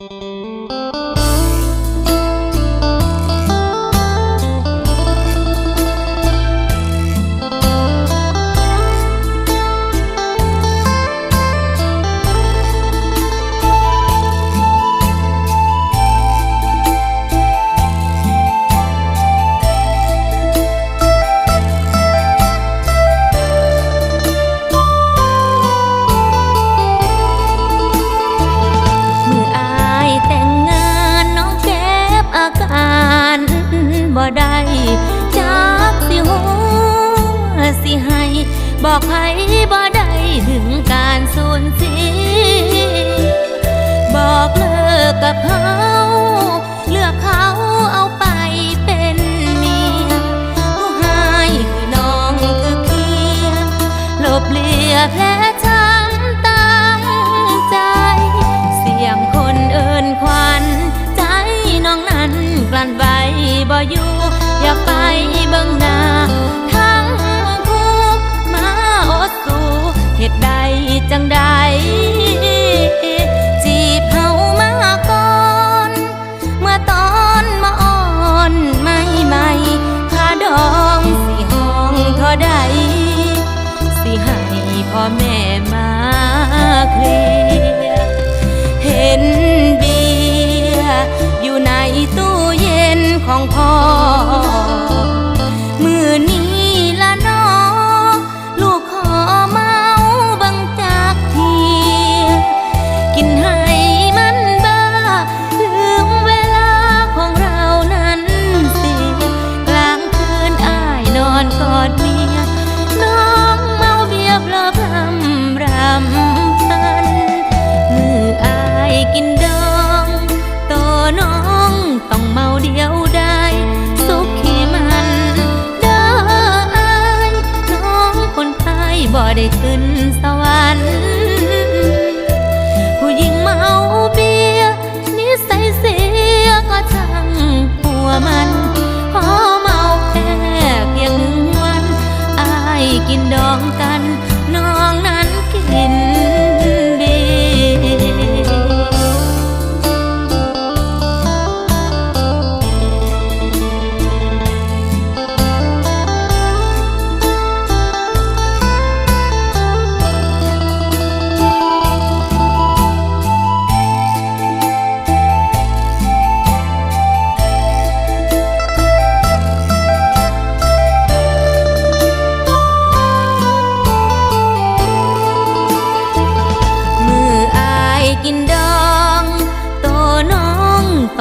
เจักสิหัวสิให้ บอกให้บ่ได้ถึงการสูญเสียบอกเลิกกับเขาเลือกเขาเอาไปเป็นเมียผู้ให้คือน้องคือเคียงลบเลียแผลช้ำตั้งใจ เสียงคนเอินควัน ใจน้องนั้นกลั้นไว้บ่อยู่ อยากไปเบิ่งหน้าทั้งคู่มาอดสู้เหตุใดจังใดจีบเฮามาก่อน เมื่อตอนมาอ่อนไม่ไม่ค่าดองสิห้องเท่าใด สิให้พ่อแม่มาเคลียเห็นเบียอยู่ในตู้เย็น ของพ่อ มือนี้ละน้อลูกขอเมาบังจากเที กินให้มันบ้าลืมเวลาของเรานั้นสียกลางคืนอ้ายนอนกอดเมีย น้องเมาเบียบรอบรำรำพันมืออายกินด บ่ได้ขึ้นสวรรค์ผู้หญิงเมาเบียนิสัยเสียก็ช่างหัวมันขอเมาแค่เพียงหนึ่งวันอายกินดองกา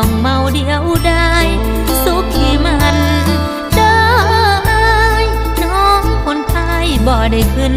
องเมาเดียวได้สุขที่มันได้น้องคนไทยบ่ได้ขึ้น